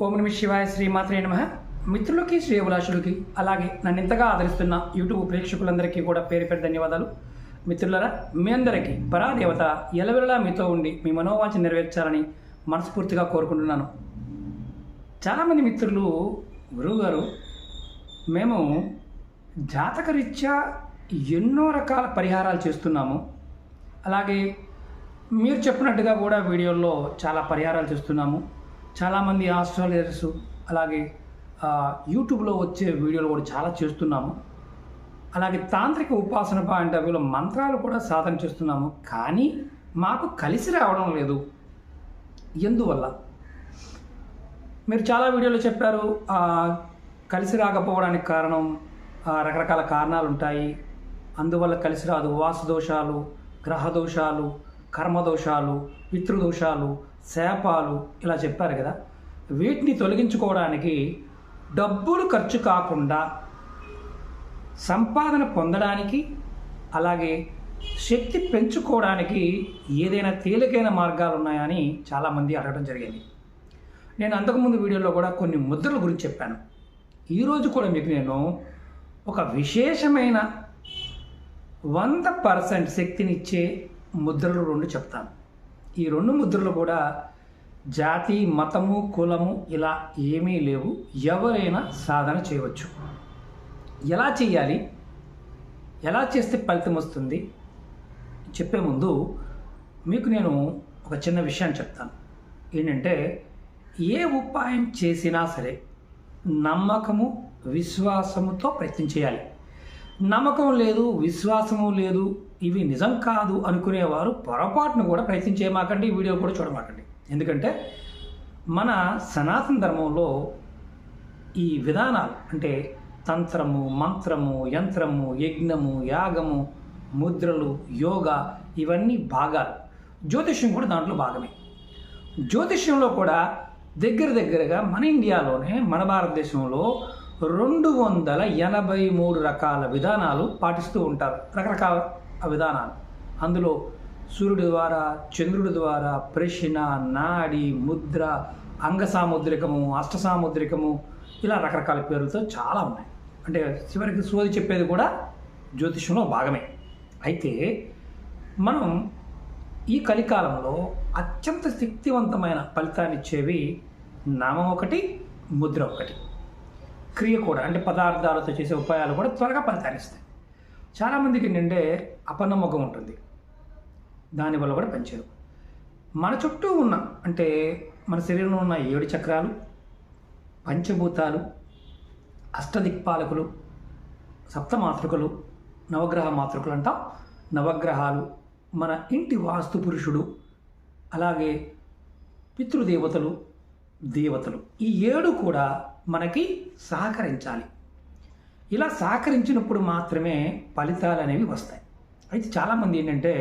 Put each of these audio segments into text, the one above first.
ఓం నమ శివాయ శ్రీమాత్రే నమ. మిత్రులకి శ్రేయభిలాషులకి అలాగే నన్ను ఇంతగా ఆదరిస్తున్న యూట్యూబ్ ప్రేక్షకులందరికీ కూడా పేరు పేరు ధన్యవాదాలు. మిత్రులరా మీ అందరికీ పరాదేవత ఎలవెలలా మీతో ఉండి మీ మనోవాంఛ నెరవేర్చాలని మనస్ఫూర్తిగా కోరుకుంటున్నాను. చాలామంది మిత్రులు గురువుగారు మేము జాతకరీత్యా ఎన్నో రకాల పరిహారాలు చేస్తున్నాము. అలాగే మీరు చెప్పినట్టుగా కూడా వీడియోల్లో చాలా పరిహారాలు చేస్తున్నాము. చాలామంది ఆస్ట్రాలజర్స్ అలాగే యూట్యూబ్లో వచ్చే వీడియోలు కూడా చాలా చేస్తున్నాము. అలాగే తాంత్రిక ఉపాసన పాయింట్ ఆఫ్ వ్యూలో మంత్రాలు కూడా సాధన చేస్తున్నాము. కానీ మాకు కలిసి రావడం లేదు. ఎందువల్ల? మీరు చాలా వీడియోలో చెప్పారు. కలిసి రాకపోవడానికి కారణం రకరకాల కారణాలు ఉంటాయి. అందువల్ల కలిసి రాదు. వాసు దోషాలు గ్రహ దోషాలు కర్మ దోషాలు పితృదోషాలు శాపాలు ఇలా చెప్పారు కదా. వీటిని తొలగించుకోవడానికి డబ్బులు ఖర్చు కాకుండా సంపాదన పొందడానికి అలాగే శక్తి పెంచుకోవడానికి ఏదైనా తేలికైన మార్గాలు ఉన్నాయని చాలామంది అడగడం జరిగింది. నేను అంతకుముందు వీడియోలో కూడా కొన్ని ముద్రల గురించి చెప్పాను. ఈరోజు కూడా మీకు నేను ఒక విశేషమైన వంద పర్సెంట్ శక్తినిచ్చే ముద్రలు రెండు చెప్తాను. ఈ రెండు ముద్రలు కూడా జాతి మతము కులము ఇలా ఏమీ లేవు. ఎవరైనా సాధన చేయవచ్చు. ఎలా చేయాలి ఎలా చేస్తే ఫలితం వస్తుంది? చెప్పే ముందు మీకు నేను ఒక చిన్న విషయాన్ని చెప్తాను. ఏంటంటే ఏ ఉపాయం చేసినా సరే నమ్మకము విశ్వాసముతో ప్రయత్నం చేయాలి. నమ్మకం లేదు విశ్వాసము లేదు ఇవి నిజం కాదు అనుకునేవారు పొరపాటును కూడా ప్రయత్నం చేయమాకండి ఈ వీడియో కూడా చూడమాకండి. ఎందుకంటే మన సనాతన ధర్మంలో ఈ విధానాలు అంటే తంత్రము మంత్రము యంత్రము యజ్ఞము యాగము ముద్రలు యోగా ఇవన్నీ భాగాలు. జ్యోతిష్యం కూడా దాంట్లో భాగమే. జ్యోతిష్యంలో కూడా దగ్గర దగ్గరగా మన ఇండియాలోనే మన భారతదేశంలో రెండు వందల ఎనభై మూడు రకాల విధానాలు పాటిస్తూ ఉంటారు. రకరకాల విధానాలు. అందులో సూర్యుడి ద్వారా చంద్రుడి ద్వారా ప్రశ్న నాడి ముద్ర అంగసాముద్రికము అష్టసాముద్రికము ఇలా రకరకాల పేర్లతో చాలా ఉన్నాయి. అంటే చివరికి సోది చెప్పేది కూడా జ్యోతిష్యంలో భాగమే. అయితే మనం ఈ కలికాలంలో అత్యంత శక్తివంతమైన ఫలితాన్ని ఇచ్చేవి నామం ఒకటి ముద్ర ఒకటి. క్రియ కూడా అంటే పదార్థాలతో చేసే ఉపాయాలు కూడా త్వరగా ఫలితాన్ని ఇస్తాయి. చాలామందికి ఏంటంటే అపనమ్మకం ఉంటుంది. దానివల్ల కూడా పనిచేయదు. మన చుట్టూ ఉన్న అంటే మన శరీరంలో ఉన్న ఏడు చక్రాలు పంచభూతాలు అష్టదిక్పాలకులు సప్తమాతృకలు నవగ్రహ మాతృకలు అంటాం. నవగ్రహాలు మన ఇంటి వాస్తు పురుషుడు అలాగే పితృదేవతలు దేవతలు ఈ ఏడు కూడా మనకి సహకరించాలి. ఇలా సహకరించినప్పుడు మాత్రమే ఫలితాలు అనేవి వస్తాయి. అయితే చాలామంది ఏంటంటే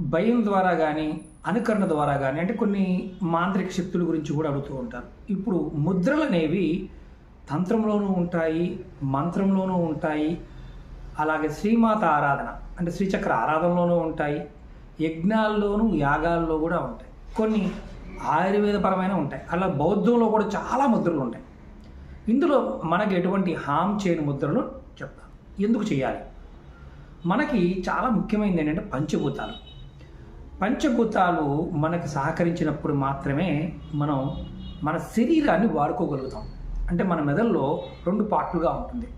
భయం ద్వారా కానీ అనుకరణ ద్వారా కానీ అంటే కొన్ని మాంత్రిక శక్తుల గురించి కూడా అడుగుతూ ఉంటారు. ఇప్పుడు ముద్రలు అనేవి తంత్రంలోనూ ఉంటాయి మంత్రంలోనూ ఉంటాయి అలాగే శ్రీమాత ఆరాధన అంటే శ్రీచక్ర ఆరాధనలోనూ ఉంటాయి యజ్ఞాల్లోనూ యాగాల్లో కూడా ఉంటాయి. కొన్ని ఆయుర్వేదపరమైన ఉంటాయి. అలా బౌద్ధంలో కూడా చాలా ముద్రలు ఉంటాయి. ఇందులో మనకి ఎటువంటి హామ్ చేయని ముద్రలు చెప్తాను. ఎందుకు చేయాలి? మనకి చాలా ముఖ్యమైనది ఏంటంటే పంచభూతాలు. పంచభూతాలు మనకు సహకరించినప్పుడు మాత్రమే మనం మన శరీరాన్ని వాడుకోగలుగుతాం. అంటే మన మెదడులో రెండు పార్ట్లుగా ఉంటుంది.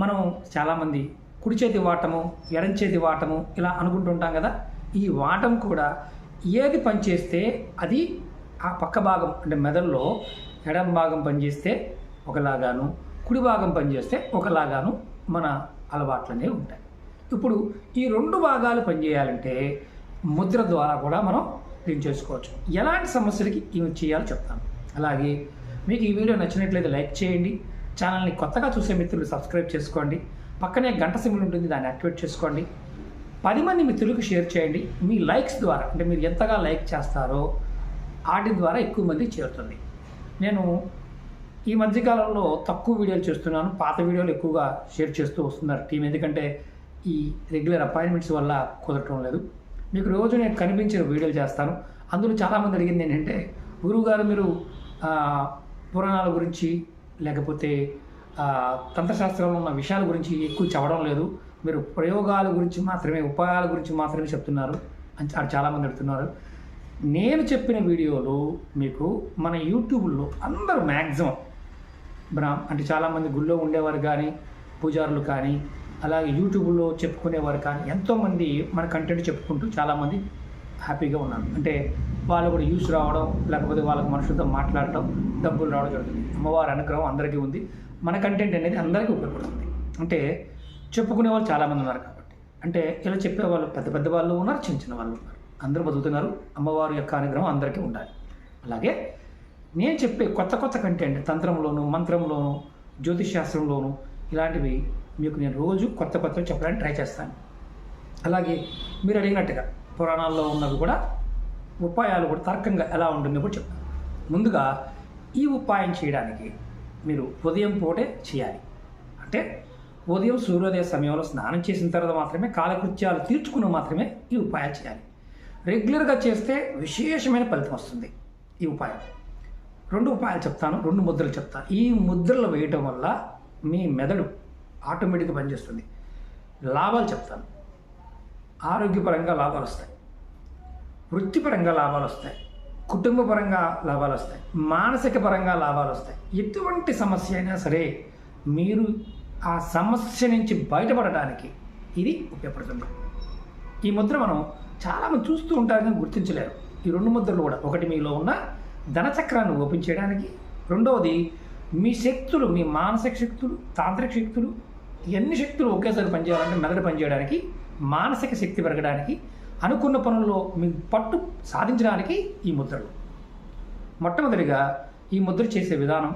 మనం చాలామంది కుడి చేతి వాటము ఎడం చేతి వాటము ఇలా అనుకుంటుంటాం కదా. ఈ వాటం కూడా ఏది పనిచేస్తే అది ఆ పక్క భాగం అంటే మెదడులో ఎడం భాగం పనిచేస్తే ఒకలాగాను కుడి భాగం పనిచేస్తే ఒకలాగాను మన అలవాట్లనే ఉంటాయి. ఇప్పుడు ఈ రెండు భాగాలు పనిచేయాలంటే ముద్ర ద్వారా కూడా మనం దీన్ని చేసుకోవచ్చు. ఎలాంటి సమస్యలకి ఇవి చేయాలో చెప్తాను. అలాగే మీకు ఈ వీడియో నచ్చినట్లయితే లైక్ చేయండి. ఛానల్ని కొత్తగా చూసే మిత్రులు సబ్స్క్రైబ్ చేసుకోండి. పక్కనే గంట సింబల్ ఉంటుంది దాన్ని యాక్టివేట్ చేసుకోండి. పది మంది మిత్రులకు షేర్ చేయండి. మీ లైక్స్ ద్వారా అంటే మీరు ఎంతగా లైక్ చేస్తారో వాటి ద్వారా ఎక్కువ మంది చేరుతుంది. నేను ఈ మధ్యకాలంలో తక్కువ వీడియోలు చేస్తున్నాను. పాత వీడియోలు ఎక్కువగా షేర్ చేస్తూ వస్తున్నారు టీం. ఎందుకంటే ఈ రెగ్యులర్ అపాయింట్మెంట్స్ వల్ల కుదరటం లేదు. మీకు రోజు నేను కనిపించిన వీడియోలు చేస్తాను. అందులో చాలామంది అడిగింది ఏంటంటే గురువుగారు మీరు పురాణాల గురించి లేకపోతే తంత్రశాస్త్రంలో ఉన్న విషయాల గురించి ఎక్కువ చెప్పడం లేదు. మీరు ప్రయోగాల గురించి మాత్రమే ఉపాయాల గురించి మాత్రమే చెప్తున్నారు అని చాలామంది అడుగుతున్నారు. నేను చెప్పిన వీడియోలు మీకు మన యూట్యూబ్లో అందరూ మ్యాక్సిమం బ్రా అంటే చాలామంది గుళ్ళో ఉండేవారు కానీ పూజారులు కానీ అలాగే యూట్యూబ్లో చెప్పుకునేవారు కానీ ఎంతోమంది మన కంటెంట్ చెప్పుకుంటూ చాలామంది హ్యాపీగా ఉన్నారు. అంటే వాళ్ళు కూడా యూస్ రావడం లేకపోతే వాళ్ళకి మనుషులతో మాట్లాడటం డబ్బులు రావడం జరుగుతుంది. అమ్మవారి అనుగ్రహం అందరికీ ఉంది. మన కంటెంట్ అనేది అందరికీ ఉపయోగపడుతుంది. అంటే చెప్పుకునే వాళ్ళు చాలామంది ఉన్నారు కాబట్టి. అంటే ఇలా చెప్పే వాళ్ళు పెద్ద పెద్ద వాళ్ళు ఉన్నారు చిన్న చిన్న వాళ్ళు ఉన్నారు. అందరూ బతుకుతున్నారు. అమ్మవారి యొక్క అనుగ్రహం అందరికీ ఉండాలి. అలాగే నేను చెప్పే కొత్త కొత్త కంటెంట్ తంత్రంలోను మంత్రంలోను జ్యోతిషాస్త్రంలోను ఇలాంటివి మీకు నేను రోజు కొత్త కొత్తవి చెప్పడానికి ట్రై చేస్తాను. అలాగే మీరు అడిగినట్టుగా పురాణాల్లో ఉన్నవి కూడా ఉపాయాలు కూడా తర్కంగా ఎలా ఉంటుందో కూడా చెప్తాను. ముందుగా ఈ ఉపాయం చేయడానికి మీరు ఉదయం పూటే చేయాలి. అంటే ఉదయం సూర్యోదయ సమయంలో స్నానం చేసిన తర్వాత మాత్రమే కాలకృత్యాలు తీర్చుకుని మాత్రమే ఈ ఉపాయం చేయాలి. రెగ్యులర్గా చేస్తే విశేషమైన ఫలితం వస్తుంది ఈ ఉపాయం. రెండు ఉపాయాలు చెప్తాను రెండు ముద్రలు చెప్తాను ఈ ముద్రలు వేయటం వల్ల మీ మెదడు ఆటోమేటిక్గా పనిచేస్తుంది. లాభాలు చెప్తాను. ఆరోగ్యపరంగా లాభాలు వస్తాయి. వృత్తిపరంగా లాభాలు వస్తాయి. కుటుంబపరంగా లాభాలు వస్తాయి. మానసిక పరంగా లాభాలు వస్తాయి. ఎటువంటి సమస్య అయినా సరే మీరు ఆ సమస్య నుంచి బయటపడడానికి ఇది ఉపయోగపడుతుంది. ఈ ముద్ర మనం చాలామంది చూస్తూ ఉంటారని గుర్తించలేరు. ఈ రెండు ముద్రలు కూడా ఒకటి మీలో ఉన్న ధనచక్రాన్ని ఓపెన్ చేయడానికి రెండవది మీ శక్తులు మీ మానసిక శక్తులు తాంత్రిక శక్తులు ఎన్ని శక్తులు ఒకేసారి పనిచేయాలంటే మెదడు పనిచేయడానికి మానసిక శక్తి పెరగడానికి అనుకున్న పనుల్లో మీ పట్టు సాధించడానికి ఈ ముద్రలు. మొట్టమొదటిగా ఈ ముద్ర చేసే విధానం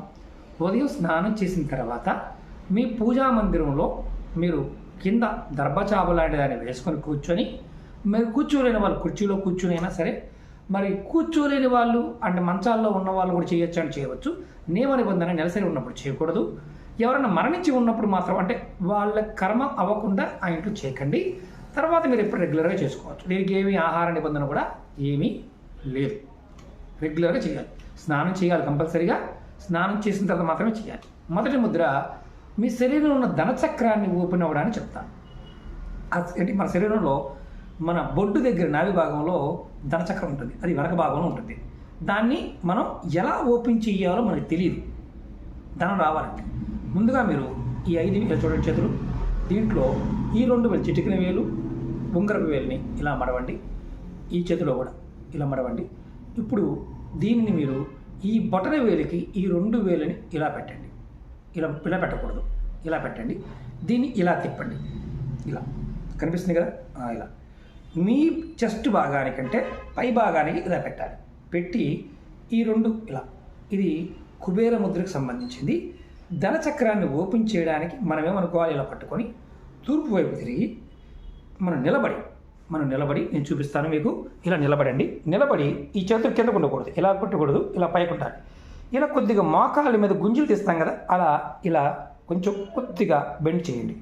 ఉదయం స్నానం చేసిన తర్వాత మీ పూజా మందిరంలో మీరు కింద దర్భచాప లాంటి దాన్ని వేసుకొని కూర్చొని మీరు కూర్చోలేని వాళ్ళు కుర్చీలో కూర్చునైనా సరే మరి కూర్చోలేని వాళ్ళు అంటే మంచాల్లో ఉన్న వాళ్ళు కూడా చేయొచ్చు అని చేయవచ్చు. నియమ నిబంధన నెలసరి ఉన్నప్పుడు చేయకూడదు. ఎవరైనా మరణించి ఉన్నప్పుడు మాత్రం అంటే వాళ్ళ కర్మ అవ్వకుండా ఆ ఇంట్లో చేయకండి. తర్వాత మీరు ఎప్పుడు రెగ్యులర్గా చేసుకోవచ్చు. దీనికి ఏమి ఆహార నిబంధన కూడా ఏమీ లేదు. రెగ్యులర్గా చేయాలి. స్నానం చేయాలి కంపల్సరీగా. స్నానం చేసిన తర్వాత మాత్రమే చేయాలి. మొదటి ముద్ర మీ శరీరంలో ఉన్న ధనచక్రాన్ని ఓపెన్ అవ్వడానికి చెప్తాను. అది మన శరీరంలో మన బొడ్డు దగ్గర నాభి భాగంలో ధనచక్రం ఉంటుంది. అది వెనక భాగంలో ఉంటుంది. దాన్ని మనం ఎలా ఓపెన్ చేయాలో మనకు తెలియదు ధనం రావాలంటే ముందుగా మీరు ఈ ఐదు ఇలా చూడండి చేతులు. దీంట్లో ఈ రెండు వేలు చిటికిన వేలు ఉంగరపు వేలుని ఇలా మడవండి. ఈ చేతిలో కూడా ఇలా మడవండి. ఇప్పుడు దీనిని మీరు ఈ బొటన వేలికి ఈ రెండు వేలని ఇలా పెట్టండి. ఇలా ఇలా పెట్టకూడదు. ఇలా పెట్టండి. దీన్ని ఇలా తిప్పండి. ఇలా. కనిపిస్తుంది కదా? ఇలా. మీ చెస్ట్ భాగానికంటే పై భాగానికి ఇలా పెట్టాలి. పెట్టి ఈ రెండు ఇలా. ఇది కుబేర ముద్రకు సంబంధించింది. ధనచక్రాన్ని ఓపెన్ చేయడానికి మనమేమనుకోవాలి ఇలా పట్టుకొని తూర్పు వైపు తిరిగి మనం నిలబడి మనం నిలబడి నేను చూపిస్తాను మీకు. ఇలా నిలబడండి. నిలబడి ఈ చేతులు కిందకు ఉండకూడదు. ఇలా కొట్టకూడదు. ఇలా పైకి ఇలా కొద్దిగా మోకాళ్ళ మీద గుంజులు తీస్తాం కదా అలా ఇలా కొంచెం కొద్దిగా బెండ్ చేయండి.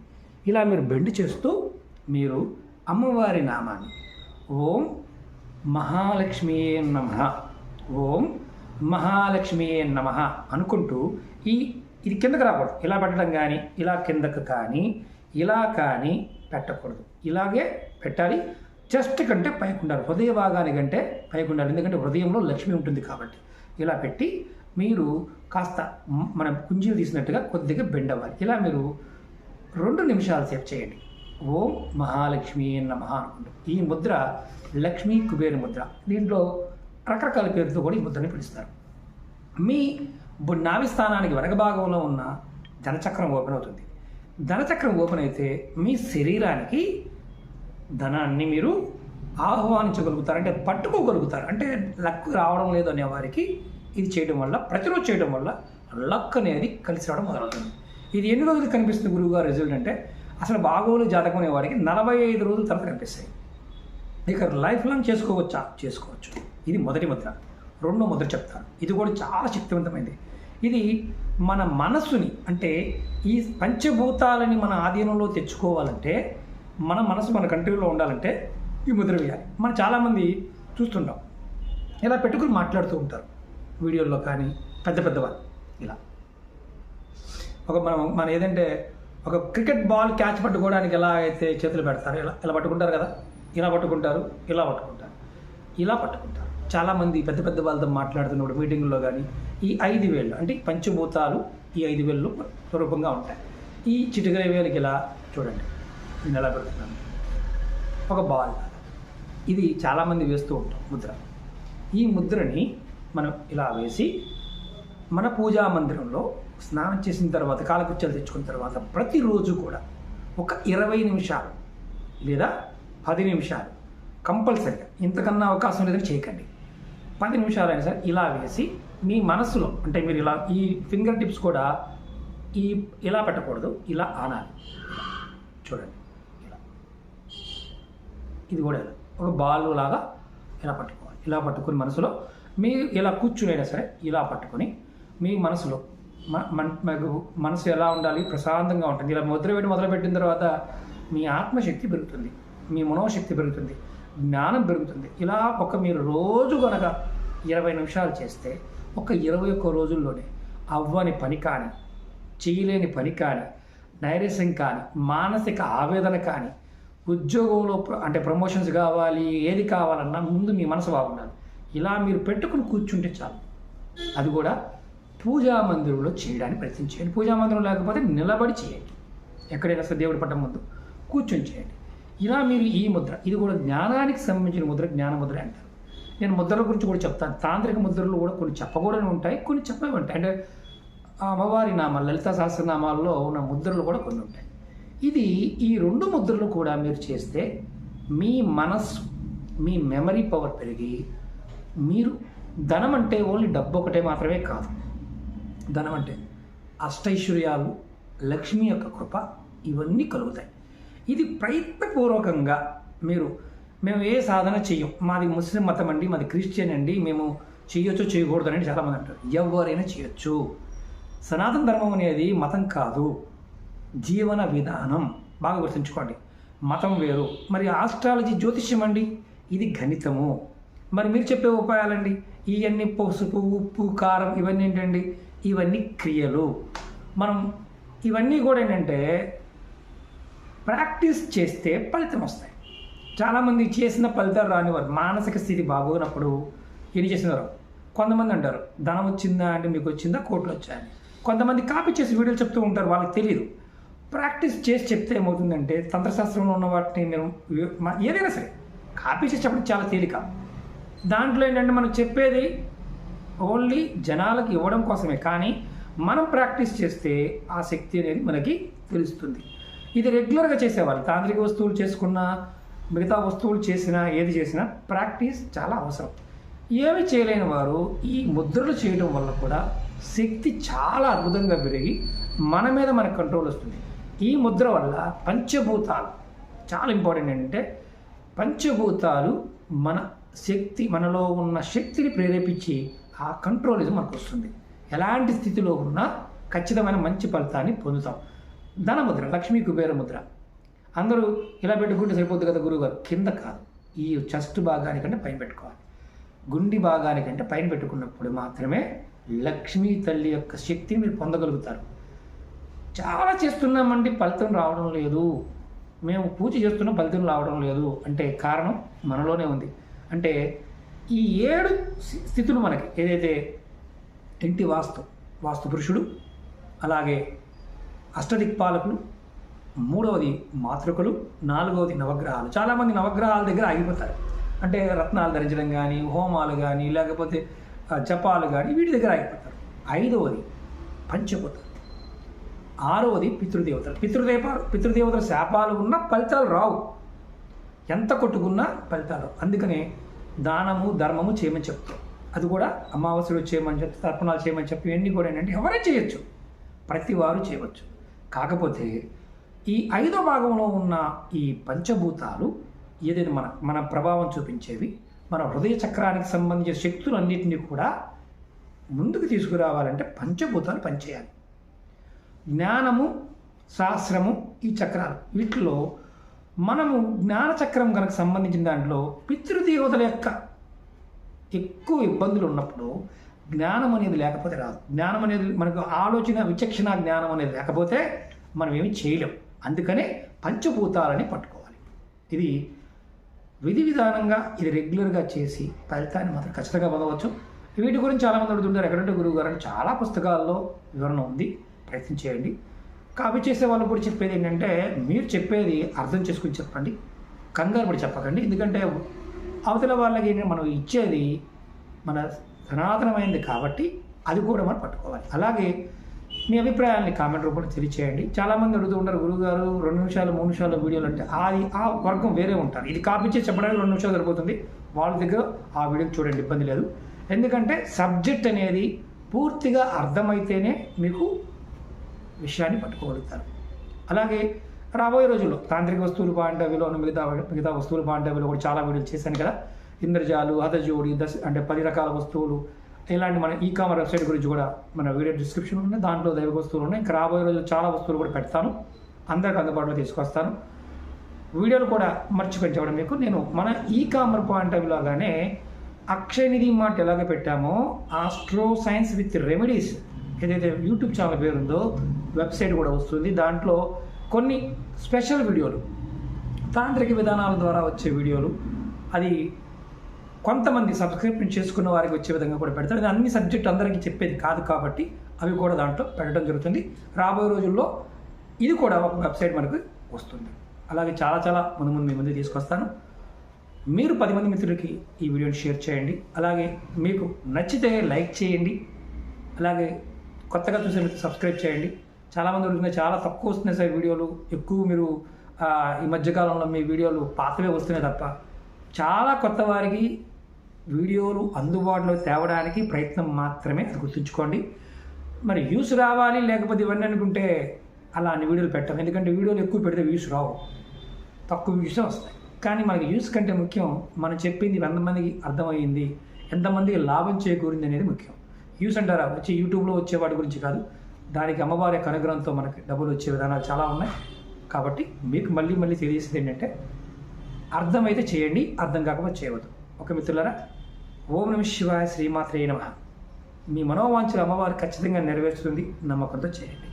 ఇలా మీరు బెండ్ చేస్తూ మీరు అమ్మవారి నామాన్ని. ఓం మహాలక్ష్మియే నమ. ఓం మహాలక్ష్మియే నమ అనుకుంటూ ఈ ఇది కిందకు రాకూడదు. ఇలా పెట్టడం కానీ ఇలా కిందకు కానీ ఇలా కానీ పెట్టకూడదు. ఇలాగే పెట్టాలి. చెస్ట్ కంటే పైకుండాలి. హృదయ భాగాని కంటే పైకుండాలి. ఎందుకంటే హృదయంలో లక్ష్మి ఉంటుంది కాబట్టి. ఇలా పెట్టి మీరు కాస్త మనం కుంజీలు తీసినట్టుగా కొద్దిగా బెండ్ అవ్వాలి. ఇలా మీరు రెండు నిమిషాల సేపు చేయండి. ఓం మహాలక్ష్మి నమ అనుకుంటూ. ఈ ముద్ర లక్ష్మీ కుబేర ముద్ర. దీంట్లో రకరకాల పేరుతో కూడా ఈ ముద్రని పిలుస్తారు. మీ బు- స్థానానికి వెనక భాగంలో ఉన్న ధనచక్రం ఓపెన్ అవుతుంది. ధనచక్రం ఓపెన్ అయితే మీ శరీరానికి ధనాన్ని మీరు ఆహ్వానించగలుగుతారు అంటే పట్టుకోగలుగుతారు. అంటే లక్ రావడం లేదు అనే వారికి ఇది చేయడం వల్ల ప్రతిరోజు చేయడం వల్ల లక్ అనేది కలిసి రావడం మొదలవుతుంది. ఇది ఎన్ని రోజులు కనిపిస్తుంది గురువుగారు రిజల్ట్ అంటే అసలు బాగోలు జాతకం అనేవాడికి నలభై ఐదు రోజుల తర్వాత కనిపిస్తాయి. ఇక లైఫ్ లాంగ్ చేసుకోవచ్చా? చేసుకోవచ్చు. ఇది మొదటి ముద్ర. రెండో ముద్ర చెప్తాను. ఇది కూడా చాలా శక్తివంతమైంది. ఇది మన మనస్సుని అంటే ఈ పంచభూతాలని మన ఆధీనంలో తెచ్చుకోవాలంటే మన మనసు మన కంట్రీలో ఉండాలంటే ఈ ముద్ర వేయాలి. మనం చాలామంది చూస్తుంటాం. ఇలా పెట్టుకుని మాట్లాడుతూ ఉంటారు. వీడియోల్లో కానీ పెద్ద పెద్ద వాళ్ళు. ఇలా. ఒక మనం మన ఏదంటే ఒక క్రికెట్ బాల్ క్యాచ్ పట్టుకోవడానికి ఎలా అయితే చేతులు పెడతారు ఇలా ఇలా పట్టుకుంటారు కదా? ఇలా పట్టుకుంటారు ఇలా పట్టుకుంటారు ఇలా పట్టుకుంటారు. చాలామంది పెద్ద పెద్ద వాళ్ళతో మాట్లాడుతున్నప్పుడు మీటింగ్లో కానీ ఈ ఐదు వేళ్ళు అంటే పంచభూతాలు ఈ ఐదు వేళ్ళు స్వరూపంగా ఉంటాయి. ఈ చిటికల వేలకి ఇలా చూడండి. నేను ఎలా పెడుతున్నాను. ఒక బాల్. ఇది చాలామంది వేస్తూ ఉంటాం ముద్ర. ఈ ముద్రని మనం ఇలా వేసి మన పూజా మందిరంలో స్నానం చేసిన తర్వాత కాలకృత్యాలు తెచ్చుకున్న తర్వాత ప్రతిరోజు కూడా ఒక ఇరవై నిమిషాలు లేదా పది నిమిషాలు కంపల్సరిగా ఇంతకన్నా అవకాశం లేదని చేయకండి. పది అయినా సరే ఇలా వేసి మీ మనసులో అంటే మీరు ఇలా ఈ ఫింగర్ టిప్స్ కూడా ఈ ఇలా పెట్టకూడదు ఇలా ఆనాలి. చూడండి. ఇలా. ఇది కూడా ఇలా. ఒక బాల్ లాగా ఇలా పట్టుకోవాలి. ఇలా పట్టుకుని మనసులో మీరు ఇలా కూర్చునైనా సరే ఇలా పట్టుకొని మీ మనసులో మ- మన- మనసు ఎలా ఉండాలి? ప్రశాంతంగా ఉంటుంది. ఇలా ముద్ర పెట్టి మొదలుపెట్టిన తర్వాత మీ ఆత్మశక్తి పెరుగుతుంది. మీ మనోశక్తి పెరుగుతుంది. జ్ఞానం పెరుగుతుంది. ఇలా ఒక మీరు రోజు కనుక ఇరవై నిమిషాలు చేస్తే ఒక ఇరవై ఒక్క రోజుల్లోనే అవ్వని పని కానీ చేయలేని పని కానీ నైరస్యం కానీ మానసిక ఆవేదన కానీ ఉద్యోగంలో అంటే ప్రమోషన్స్ కావాలి ఏది కావాలన్నా ముందు మీ మనసు బాగుండాలి. ఇలా మీరు పెట్టుకుని కూర్చుంటే చాలు. అది కూడా పూజా మందిరంలో చేయడానికి ప్రయత్నం చేయండి. పూజా మందిరం లేకపోతే నిలబడి చేయండి. ఎక్కడైనా సరే దేవుడి పట్టం ముందు కూర్చొని చేయండి. ఇలా మీరు ఈ ముద్ర ఇది కూడా జ్ఞానానికి సంబంధించిన ముద్ర జ్ఞాన ముద్ర అంటారు. నేను ముద్రల గురించి కూడా చెప్తాను. తాంత్రిక ముద్రలు కూడా కొన్ని చెప్పకూడని ఉంటాయి కొన్ని చెప్పవి ఉంటాయి. అంటే అమ్మవారి నామాలు లలిత సహస్రనామాల్లో ఉన్న ముద్రలు కూడా కొన్ని ఉంటాయి. ఇది ఈ రెండు ముద్రలు కూడా మీరు చేస్తే మీ మనస్సు మీ మెమరీ పవర్ పెరిగి మీరు ధనం అంటే ఓన్లీ డబ్బు ఒకటే మాత్రమే కాదు. ధనం అంటే అష్టైశ్వర్యాలు లక్ష్మి యొక్క కృప ఇవన్నీ కలుగుతాయి. ఇది ప్రయత్నపూర్వకంగా మీరు మేము ఏ సాధన చెయ్యం? మాది ముస్లిం మతం అండి మాది క్రిస్టియన్ అండి మేము చేయొచ్చు చేయకూడదు అని చాలామంది అంటారు. ఎవరైనా చేయొచ్చు సనాతన ధర్మం అనేది మతం కాదు. జీవన విధానం. బాగా గుర్తుంచుకోండి. మతం వేరు. మరి ఆస్ట్రాలజీ జ్యోతిష్యం అండి? ఇది గణితము. మరి మీరు చెప్పే ఉపాయాలండి? ఇవన్నీ పసుపు ఉప్పు కారం ఇవన్నీ ఏంటండి? ఇవన్నీ క్రియలు. మనం ఇవన్నీ కూడా ఏంటంటే ప్రాక్టీస్ చేస్తే ఫలితం వస్తాయి. చాలామంది చేసిన ఫలితాలు రానివారు మానసిక స్థితి బాగోనప్పుడు ఏం చేసినారు కొంతమంది అంటారు ధనం వచ్చిందా అంటే మీకు వచ్చిందా? కోట్లు వచ్చాయని కొంతమంది కాపీ చేసి వీడియోలు చెప్తూ ఉంటారు వాళ్ళకి తెలియదు ప్రాక్టీస్ చేసి చెప్తే ఏమవుతుందంటే తంత్రశాస్త్రంలో ఉన్న వాటిని మేము ఏదైనా సరే కాపీ చేసేటప్పుడు చాలా తేలిక. దాంట్లో ఏంటంటే మనం చెప్పేది ఓన్లీ జనాలకు ఇవ్వడం కోసమే కానీ మనం ప్రాక్టీస్ చేస్తే ఆ శక్తి అనేది మనకి తెలుస్తుంది. ఇది రెగ్యులర్గా చేసేవాళ్ళు తాంత్రిక వస్తువులు చేసుకున్నా మిగతా వస్తువులు చేసినా ఏది చేసినా ప్రాక్టీస్ చాలా అవసరం. ఏమి చేయలేని వారు ఈ ముద్రలు చేయడం వల్ల కూడా శక్తి చాలా అద్భుతంగా పెరిగి మన మీద మనకు కంట్రోల్ వస్తుంది. ఈ ముద్ర వల్ల పంచభూతాలు చాలా ఇంపార్టెంట్ ఏంటంటే పంచభూతాలు మన శక్తి మనలో ఉన్న శక్తిని ప్రేరేపించి ఆ కంట్రోలిజం మనకు వస్తుంది. ఎలాంటి స్థితిలో ఉన్నా ఖచ్చితమైన మంచి ఫలితాన్ని పొందుతాం. ధనముద్ర లక్ష్మీ కుబేర ముద్ర. అందరూ ఇలా పెట్టుకుంటే సరిపోద్ది కదా గురువుగారు కింద కాదు. ఈ చెస్ట్ భాగానికంటే పైన పెట్టుకోవాలి. గుండి భాగానికంటే పైన పెట్టుకున్నప్పుడు మాత్రమే లక్ష్మీ తల్లి యొక్క శక్తిని మీరు పొందగలుగుతారు. చాలా చేస్తున్నామండి ఫలితం రావడం లేదు. మేము పూజ చేస్తున్న ఫలితం రావడం లేదు. అంటే కారణం మనలోనే ఉంది. అంటే ఈ ఏడు స్థితులు మనకి ఏదైతే ఇంటి వాస్తు వాస్తు పురుషుడు అలాగే అష్టదిక్పాలకులు మూడవది మాతృకలు నాలుగవది నవగ్రహాలు. చాలామంది నవగ్రహాల దగ్గర ఆగిపోతారు. అంటే రత్నాలు ధరించడం కానీ హోమాలు కానీ లేకపోతే జపాలు కానీ వీటి దగ్గర ఆగిపోతారు. ఐదవది పంచభూత ఆరవది పితృదేవతలు. పితృదేవ పితృదేవతల శాపాలు ఉన్న ఫలితాలు రావు. ఎంత కొట్టుకున్నా ఫలితాలు అందుకనే దానము ధర్మము చేయమని చెప్తాం. అది కూడా అమావాస్యలు చేయమని చెప్తే తర్పణాలు చేయమని చెప్పి ఇవన్నీ కూడా ఏంటంటే ఎవరే చేయొచ్చు. ప్రతి వారు చేయవచ్చు. కాకపోతే ఈ ఐదో భాగంలో ఉన్న ఈ పంచభూతాలు ఏదైతే మన మన ప్రభావం చూపించేవి మన హృదయ చక్రానికి సంబంధించిన శక్తులన్నింటినీ కూడా ముందుకు తీసుకురావాలంటే పంచభూతాలు పనిచేయాలి. జ్ఞానము శాస్త్రము ఈ చక్రాలు వీటిలో మనము జ్ఞానచక్రం కనుక సంబంధించిన దాంట్లో పితృదేవతల యొక్క ఎక్కువ ఇబ్బందులు ఉన్నప్పుడు జ్ఞానం అనేది లేకపోతే రాదు. జ్ఞానం అనేది మనకు ఆలోచన విచక్షణ జ్ఞానం అనేది లేకపోతే మనం ఏమి చేయలేం. అందుకనే పంచభూతాలని పట్టుకోవాలి. ఇది విధి విధానంగా ఇది రెగ్యులర్గా చేసి ఫలితాన్ని మాత్రం ఖచ్చితంగా పొందవచ్చు. వీటి గురించి చాలామంది అడుగుతుంటారు ఎక్కడంటే గురువు గారు చాలా పుస్తకాల్లో వివరణ ఉంది. ప్రయత్నం చేయండి. కాపీ చేసే వాళ్ళు కూడా చెప్పేది ఏంటంటే మీరు చెప్పేది అర్థం చేసుకుని చెప్పండి కంగారు పడి చెప్పకండి. ఎందుకంటే అవతల వాళ్ళకి మనం ఇచ్చేది మన సనాతనమైనది కాబట్టి అది కూడా మనం పట్టుకోవాలి. అలాగే మీ అభిప్రాయాన్ని కామెంట్ రూపంలో తెలియచేయండి. చాలామంది అడుగుతూ ఉంటారు గురువుగారు రెండు నిమిషాలు మూడు నిమిషాలు వీడియోలు అంటే అది ఆ వర్గం వేరే ఉంటారు. ఇది కాపీ చేసి చెప్పడానికి రెండు నిమిషాలు సరిపోతుంది. వాళ్ళ దగ్గర ఆ వీడియో చూడండి ఇబ్బంది లేదు. ఎందుకంటే సబ్జెక్ట్ అనేది పూర్తిగా అర్థమైతేనే మీకు విషయాన్ని పట్టుకోగలుగుతారు. అలాగే రాబోయే రోజుల్లో తాంత్రిక వస్తువులు పాయింట్ మిగతా మిగతా వస్తువులు పాయింట్ కూడా చాలా వీడియోలు చేశాను కదా. ఇంద్రజాలు హతజోడి దశ అంటే పది రకాల వస్తువులు ఇలాంటి మన ఈ కామర్స్ వెబ్సైట్ గురించి కూడా మన వీడియో డిస్క్రిప్షన్ ఉన్నాయి. దాంట్లో దైవ వస్తువులు ఉన్నాయి. ఇంకా రాబోయే రోజు చాలా వస్తువులు కూడా పెడతాను. అందరికి అందుబాటులో తీసుకొస్తాను. వీడియోలు కూడా మర్చిపోయి మీకు. నేను మన ఈ కామర్ పాయింట్ ఆఫ్ లాగానే అక్షయ నిధి మాట ఎలాగ పెట్టామో ఆస్ట్రో సైన్స్ విత్ రెమెడీస్ ఏదైతే యూట్యూబ్ ఛానల్ పేరు ఉందో వెబ్సైట్ కూడా వస్తుంది. దాంట్లో కొన్ని స్పెషల్ వీడియోలు తాంత్రిక విధానాల ద్వారా వచ్చే వీడియోలు అది కొంతమంది సబ్స్క్రిప్షన్ చేసుకున్న వారికి వచ్చే విధంగా కూడా పెడతారు. అది అన్ని సబ్జెక్ట్ అందరికీ చెప్పేది కాదు కాబట్టి అవి కూడా దాంట్లో పెట్టడం జరుగుతుంది. రాబోయే రోజుల్లో ఇది కూడా ఒక వెబ్సైట్ మనకు వస్తుంది. అలాగే చాలా చాలా ముందు ముందు మీ ముందు తీసుకొస్తాను. మీరు పది మంది మిత్రులకి ఈ వీడియోని షేర్ చేయండి. అలాగే మీకు నచ్చితే లైక్ చేయండి. అలాగే కొత్తగా చూసే మీరు సబ్స్క్రైబ్ చేయండి. చాలామంది అడుగుతున్నారు చాలా తక్కువ వస్తున్నాయి సార్ వీడియోలు. ఎక్కువ మీరు ఈ మధ్యకాలంలో మీ వీడియోలు పాతవే వస్తున్నాయి తప్ప చాలా కొత్త వారికి వీడియోలు అందుబాటులో తేవడానికి ప్రయత్నం మాత్రమే అది గుర్తుంచుకోండి. మరి వ్యూస్ రావాలి లేకపోతే ఇవన్నీ అనుకుంటే అలా అన్ని వీడియోలు పెట్టాం. ఎందుకంటే వీడియోలు ఎక్కువ పెడితే వ్యూస్ రావు. తక్కువ వ్యూసే వస్తాయి. కానీ మనకి వ్యూస్ కంటే ముఖ్యం మనం చెప్పింది ఎంతమందికి అర్థమైంది ఎంతమందికి లాభం చేకూరింది అనేది ముఖ్యం. వ్యూస్ అంటారా? వచ్చి యూట్యూబ్లో వచ్చే వాటి గురించి కాదు. దానికి అమ్మవారి యొక్క అనుగ్రహంతో మనకి డబ్బులు వచ్చే విధానాలు చాలా ఉన్నాయి. కాబట్టి మీకు మళ్ళీ మళ్ళీ తెలియజేసేది ఏంటంటే అర్థమైతే చేయండి అర్థం కాకపోతే చేయవద్దు. ఒక మిత్రులారా? ఓం నమ శివాయ శ్రీమాత్రే నమ. మీ మనోవాంఛలు అమ్మవారు ఖచ్చితంగా నెరవేరుస్తుంది. నమ్మకంతో చేయండి.